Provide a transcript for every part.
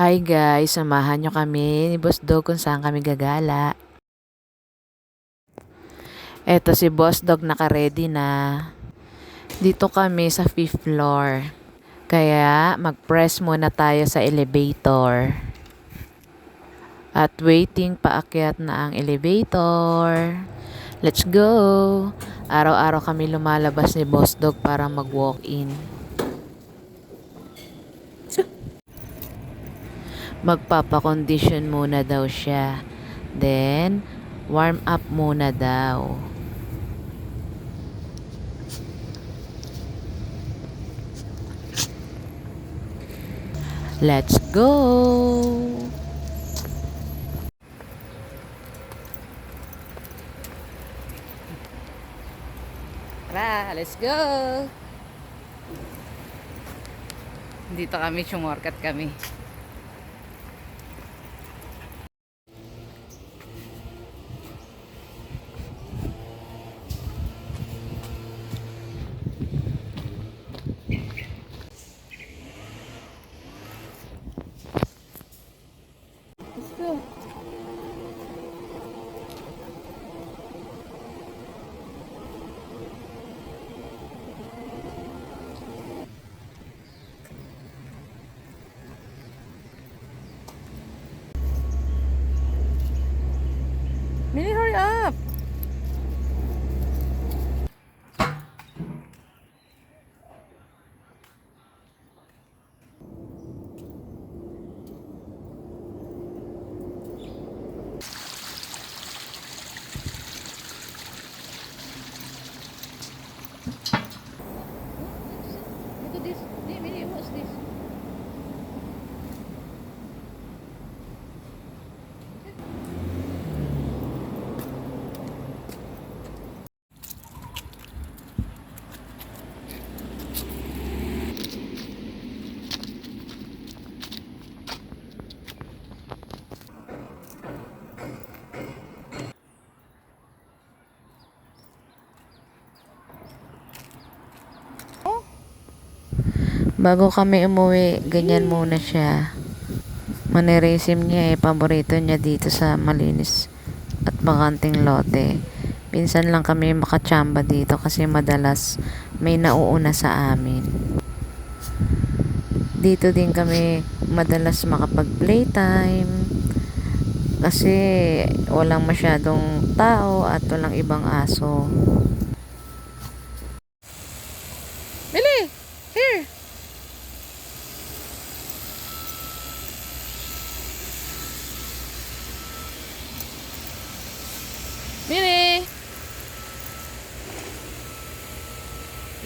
Hi guys, samahan nyo kami ni Boss Dog kung saan kami gagala. Eto si Boss Dog naka-ready na. Dito kami sa 5th floor. Kaya mag-press muna tayo sa elevator. At waiting paakyat na ang elevator. Let's go! Araw-araw kami lumalabas ni Boss Dog para mag-walk-in. Magpapakondisyon muna daw siya. Then, warm up muna daw. Let's go! Tara, let's go! Dito kami, sumorkat kami. Bago kami umuwi, ganyan muna siya. Maniresim niya eh, paborito niya dito sa malinis at bakanting lote. Pinsan lang kami makachamba dito kasi madalas may nauuna sa amin. Dito din kami madalas makapag playtime kasi walang masyadong tao at walang ibang aso.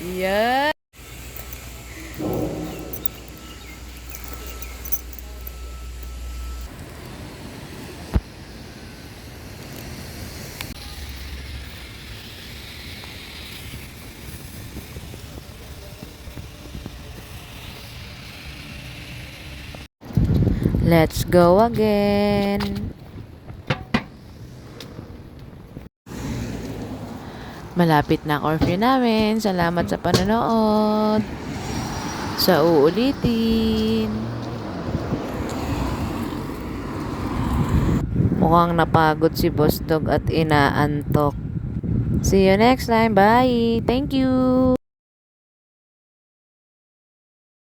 Yeah! Let's go again! Malapit na ang curfew namin. Salamat sa panonood. Sa uulitin. Mukhang napagod si Boss Dog at inaantok. See you next time. Bye. Thank you.